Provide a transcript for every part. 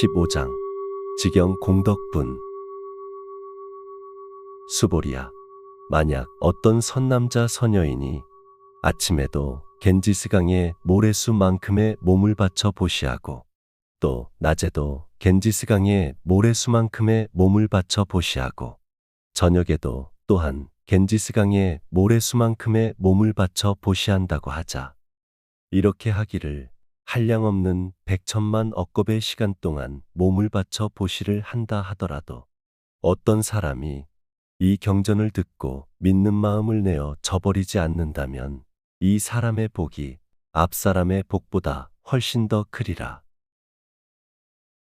15장. 직영 공덕분. 수보리야 만약 어떤 선남자 선여인이 아침에도 겐지스강에 모래수만큼의 몸을 바쳐 보시하고 또 낮에도 겐지스강에 모래수만큼의 몸을 바쳐 보시하고 저녁에도 또한 겐지스강에 모래수만큼의 몸을 바쳐 보시한다고 하자. 이렇게 하기를 한량없는 백천만 억겁의 시간 동안 몸을 바쳐 보시를 한다 하더라도 어떤 사람이 이 경전을 듣고 믿는 마음을 내어 저버리지 않는다면 이 사람의 복이 앞 사람의 복보다 훨씬 더 크리라.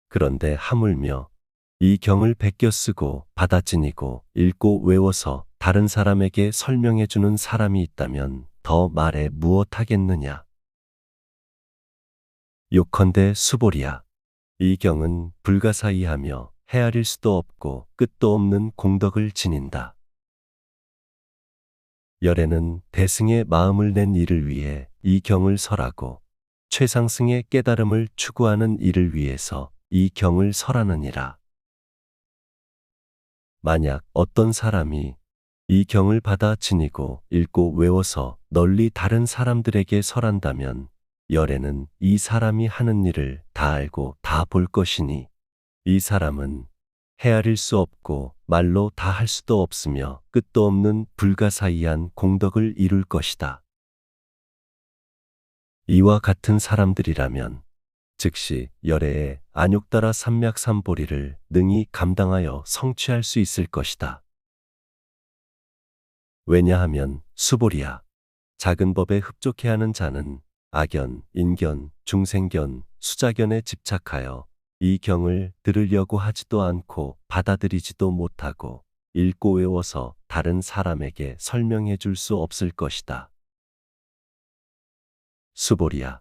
그런데 하물며 이 경을 베껴 쓰고 받아 지니고 읽고 외워서 다른 사람에게 설명해 주는 사람이 있다면 더 말해 무엇하겠느냐. 요컨대 수보리야. 이 경은 불가사의하며 헤아릴 수도 없고 끝도 없는 공덕을 지닌다. 열애는 대승의 마음을 낸 이를 위해 이 경을 설하고 최상승의 깨달음을 추구하는 이를 위해서 이 경을 설하느니라. 만약 어떤 사람이 이 경을 받아 지니고 읽고 외워서 널리 다른 사람들에게 설한다면 열애는 이 사람이 하는 일을 다 알고 다 볼 것이니 이 사람은 헤아릴 수 없고 말로 다 할 수도 없으며 끝도 없는 불가사의한 공덕을 이룰 것이다. 이와 같은 사람들이라면 즉시 열애의 안욕 따라 삼맥삼보리를 능히 감당하여 성취할 수 있을 것이다. 왜냐하면 수보리야 작은 법에 흡족해 하는 자는 악견, 인견, 중생견, 수자견에 집착하여 이 경을 들으려고 하지도 않고 받아들이지도 못하고 읽고 외워서 다른 사람에게 설명해 줄 수 없을 것이다. 수보리야,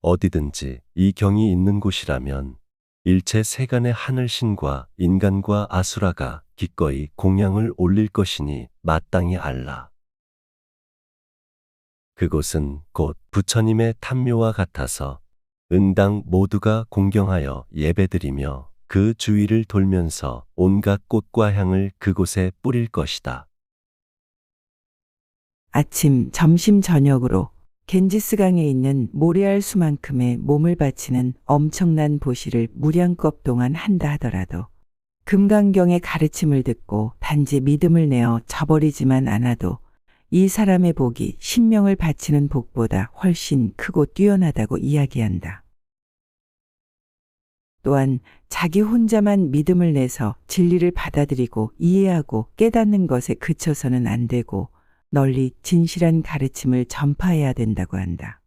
어디든지 이 경이 있는 곳이라면 일체 세간의 하늘신과 인간과 아수라가 기꺼이 공양을 올릴 것이니 마땅히 알라. 그곳은 곧 부처님의 탐묘와 같아서 은당 모두가 공경하여 예배드리며 그 주위를 돌면서 온갖 꽃과 향을 그곳에 뿌릴 것이다. 아침, 점심, 저녁으로 겐지스강에 있는 모래알 수만큼의 몸을 바치는 엄청난 보시를 무량겁 동안 한다 하더라도 금강경의 가르침을 듣고 단지 믿음을 내어 저버리지만 않아도 이 사람의 복이 신명을 바치는 복보다 훨씬 크고 뛰어나다고 이야기한다. 또한 자기 혼자만 믿음을 내서 진리를 받아들이고 이해하고 깨닫는 것에 그쳐서는 안 되고 널리 진실한 가르침을 전파해야 된다고 한다.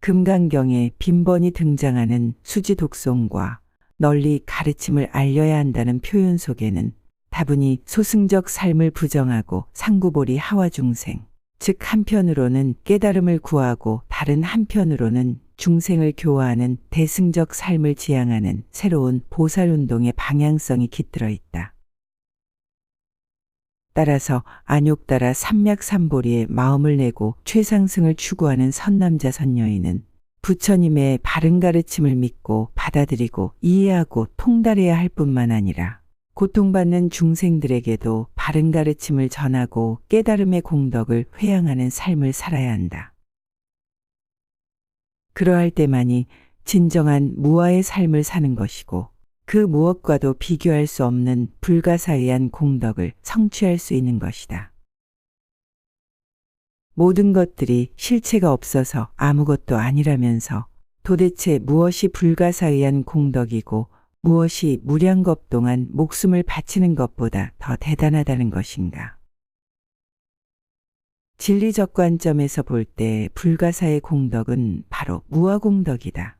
금강경에 빈번히 등장하는 수지 독송과 널리 가르침을 알려야 한다는 표현 속에는 다분히 소승적 삶을 부정하고 상구보리 하와 중생, 즉 한편으로는 깨달음을 구하고 다른 한편으로는 중생을 교화하는 대승적 삶을 지향하는 새로운 보살운동의 방향성이 깃들어 있다. 따라서 안욕따라 삼맥삼보리에 마음을 내고 최상승을 추구하는 선남자 선여인은 부처님의 바른 가르침을 믿고 받아들이고 이해하고 통달해야 할 뿐만 아니라 고통받는 중생들에게도 바른 가르침을 전하고 깨달음의 공덕을 회양하는 삶을 살아야 한다. 그러할 때만이 진정한 무아의 삶을 사는 것이고 그 무엇과도 비교할 수 없는 불가사의한 공덕을 성취할 수 있는 것이다. 모든 것들이 실체가 없어서 아무것도 아니라면서 도대체 무엇이 불가사의한 공덕이고 무엇이 무량겁 동안 목숨을 바치는 것보다 더 대단하다는 것인가. 진리적 관점에서 볼 때 불가사의 공덕은 바로 무아공덕이다.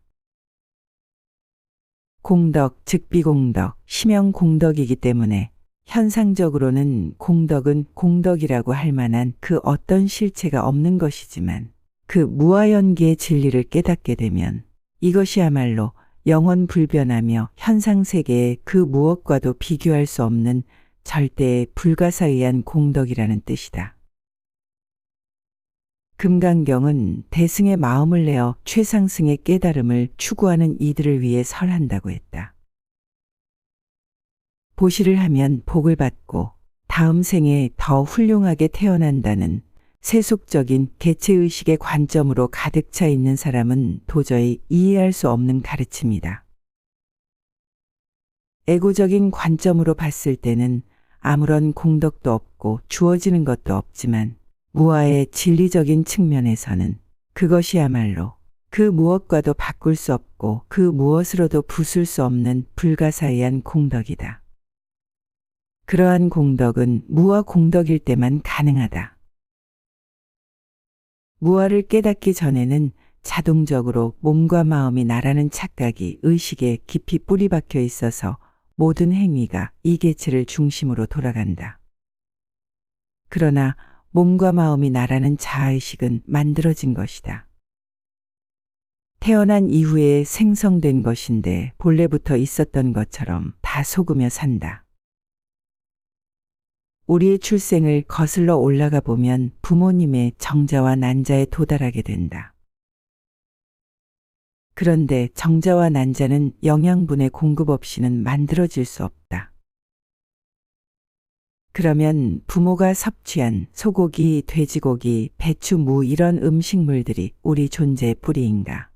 공덕, 즉 비공덕, 심형 공덕이기 때문에 현상적으로는 공덕은 공덕이라고 할 만한 그 어떤 실체가 없는 것이지만 그 무아연계의 진리를 깨닫게 되면 이것이야말로 영원 불변하며 현상 세계의 그 무엇과도 비교할 수 없는 절대의 불가사의한 공덕이라는 뜻이다. 금강경은 대승의 마음을 내어 최상승의 깨달음을 추구하는 이들을 위해 설한다고 했다. 보시를 하면 복을 받고 다음 생에 더 훌륭하게 태어난다는 세속적인 개체의식의 관점으로 가득 차 있는 사람은 도저히 이해할 수 없는 가르침이다. 에고적인 관점으로 봤을 때는 아무런 공덕도 없고 주어지는 것도 없지만 무아의 진리적인 측면에서는 그것이야말로 그 무엇과도 바꿀 수 없고 그 무엇으로도 부술 수 없는 불가사의한 공덕이다. 그러한 공덕은 무아 공덕일 때만 가능하다. 무아를 깨닫기 전에는 자동적으로 몸과 마음이 나라는 착각이 의식에 깊이 뿌리 박혀 있어서 모든 행위가 이 개체를 중심으로 돌아간다. 그러나 몸과 마음이 나라는 자아의식은 만들어진 것이다. 태어난 이후에 생성된 것인데 본래부터 있었던 것처럼 다 속으며 산다. 우리의 출생을 거슬러 올라가 보면 부모님의 정자와 난자에 도달하게 된다. 그런데 정자와 난자는 영양분의 공급 없이는 만들어질 수 없다. 그러면 부모가 섭취한 소고기, 돼지고기, 배추, 무 이런 음식물들이 우리 존재의 뿌리인가?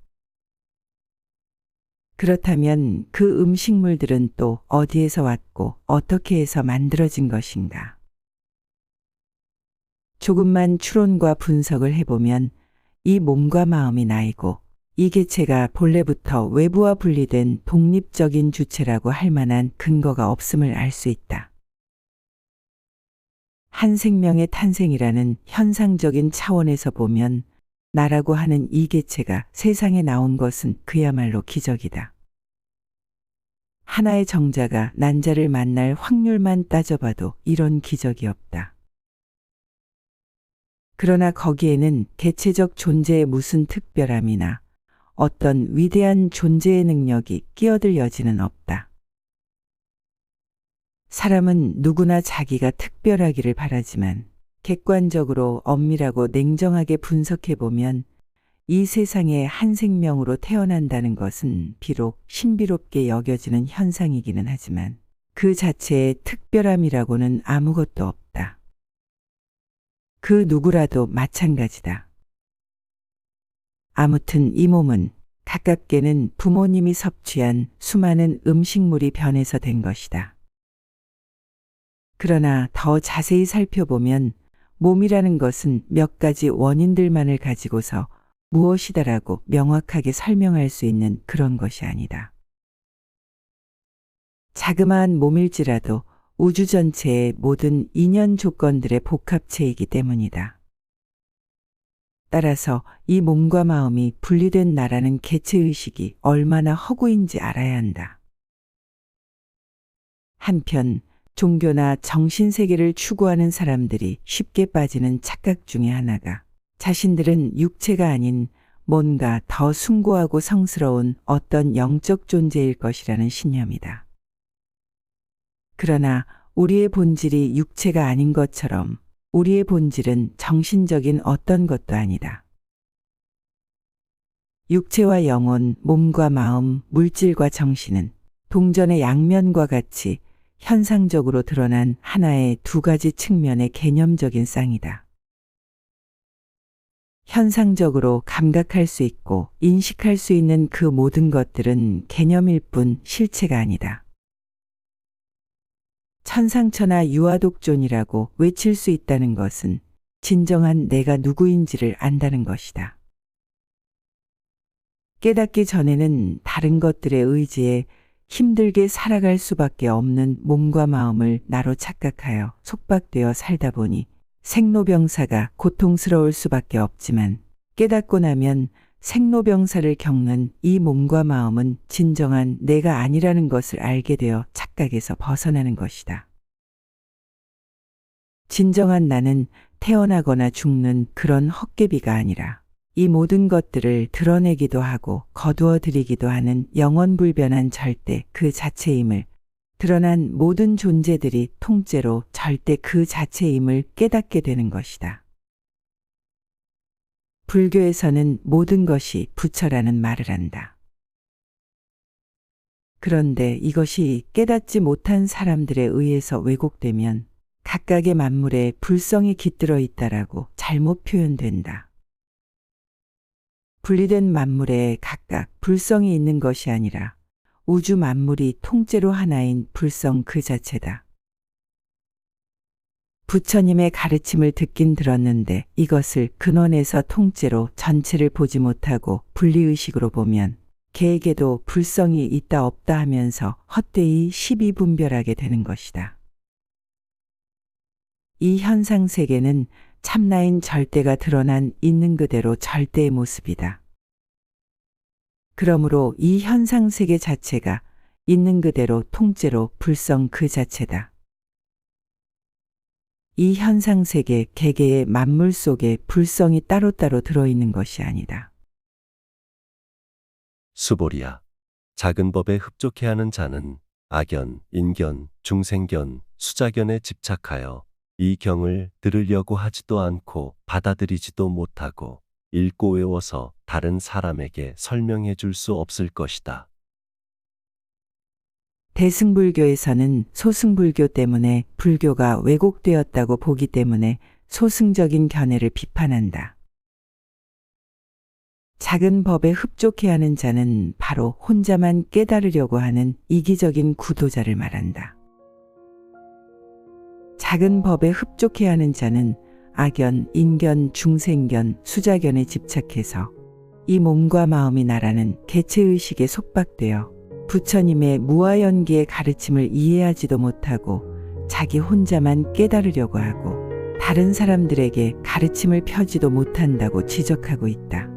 그렇다면 그 음식물들은 또 어디에서 왔고 어떻게 해서 만들어진 것인가? 조금만 추론과 분석을 해보면 이 몸과 마음이 나이고 이 개체가 본래부터 외부와 분리된 독립적인 주체라고 할 만한 근거가 없음을 알 수 있다. 한 생명의 탄생이라는 현상적인 차원에서 보면 나라고 하는 이 개체가 세상에 나온 것은 그야말로 기적이다. 하나의 정자가 난자를 만날 확률만 따져봐도 이런 기적이 없다. 그러나 거기에는 개체적 존재의 무슨 특별함이나 어떤 위대한 존재의 능력이 끼어들 여지는 없다. 사람은 누구나 자기가 특별하기를 바라지만 객관적으로 엄밀하고 냉정하게 분석해 보면 이 세상에 한 생명으로 태어난다는 것은 비록 신비롭게 여겨지는 현상이기는 하지만 그 자체의 특별함이라고는 아무것도 없다. 그 누구라도 마찬가지다. 아무튼 이 몸은 가깝게는 부모님이 섭취한 수많은 음식물이 변해서 된 것이다. 그러나 더 자세히 살펴보면 몸이라는 것은 몇 가지 원인들만을 가지고서 무엇이다라고 명확하게 설명할 수 있는 그런 것이 아니다. 자그마한 몸일지라도 우주 전체의 모든 인연 조건들의 복합체이기 때문이다. 따라서 이 몸과 마음이 분리된 나라는 개체의식이 얼마나 허구인지 알아야 한다. 한편 종교나 정신세계를 추구하는 사람들이 쉽게 빠지는 착각 중의 하나가 자신들은 육체가 아닌 뭔가 더 숭고하고 성스러운 어떤 영적 존재일 것이라는 신념이다. 그러나 우리의 본질이 육체가 아닌 것처럼 우리의 본질은 정신적인 어떤 것도 아니다. 육체와 영혼, 몸과 마음, 물질과 정신은 동전의 양면과 같이 현상적으로 드러난 하나의 두 가지 측면의 개념적인 쌍이다. 현상적으로 감각할 수 있고 인식할 수 있는 그 모든 것들은 개념일 뿐 실체가 아니다. 천상천하 유아독존이라고 외칠 수 있다는 것은 진정한 내가 누구인지를 안다는 것이다. 깨닫기 전에는 다른 것들의 의지에 힘들게 살아갈 수밖에 없는 몸과 마음을 나로 착각하여 속박되어 살다 보니 생로병사가 고통스러울 수밖에 없지만 깨닫고 나면 생로병사를 겪는 이 몸과 마음은 진정한 내가 아니라는 것을 알게 되어 착각에서 벗어나는 것이다. 진정한 나는 태어나거나 죽는 그런 헛개비가 아니라 이 모든 것들을 드러내기도 하고 거두어 드리기도 하는 영원불변한 절대 그 자체임을 드러난 모든 존재들이 통째로 절대 그 자체임을 깨닫게 되는 것이다. 불교에서는 모든 것이 부처라는 말을 한다. 그런데 이것이 깨닫지 못한 사람들에 의해서 왜곡되면 각각의 만물에 불성이 깃들어 있다라고 잘못 표현된다. 분리된 만물에 각각 불성이 있는 것이 아니라 우주 만물이 통째로 하나인 불성 그 자체다. 부처님의 가르침을 듣긴 들었는데 이것을 근원에서 통째로 전체를 보지 못하고 분리의식으로 보면 개에게도 불성이 있다 없다 하면서 헛되이 시비 분별하게 되는 것이다. 이 현상 세계는 참나인 절대가 드러난 있는 그대로 절대의 모습이다. 그러므로 이 현상 세계 자체가 있는 그대로 통째로 불성 그 자체다. 이 현상 세계 개개의 만물 속에 불성이 따로따로 들어있는 것이 아니다. 수보리야. 작은 법에 흡족해 하는 자는 악견, 인견, 중생견, 수자견에 집착하여 이 경을 들으려고 하지도 않고 받아들이지도 못하고 읽고 외워서 다른 사람에게 설명해 줄 수 없을 것이다. 대승불교에서는 소승불교 때문에 불교가 왜곡되었다고 보기 때문에 소승적인 견해를 비판한다. 작은 법에 흡족해 하는 자는 바로 혼자만 깨달으려고 하는 이기적인 구도자를 말한다. 작은 법에 흡족해 하는 자는 악견, 인견, 중생견, 수자견에 집착해서 이 몸과 마음이 나라는 개체의식에 속박되어 부처님의 무아연기의 가르침을 이해하지도 못하고 자기 혼자만 깨달으려고 하고 다른 사람들에게 가르침을 펴지도 못한다고 지적하고 있다.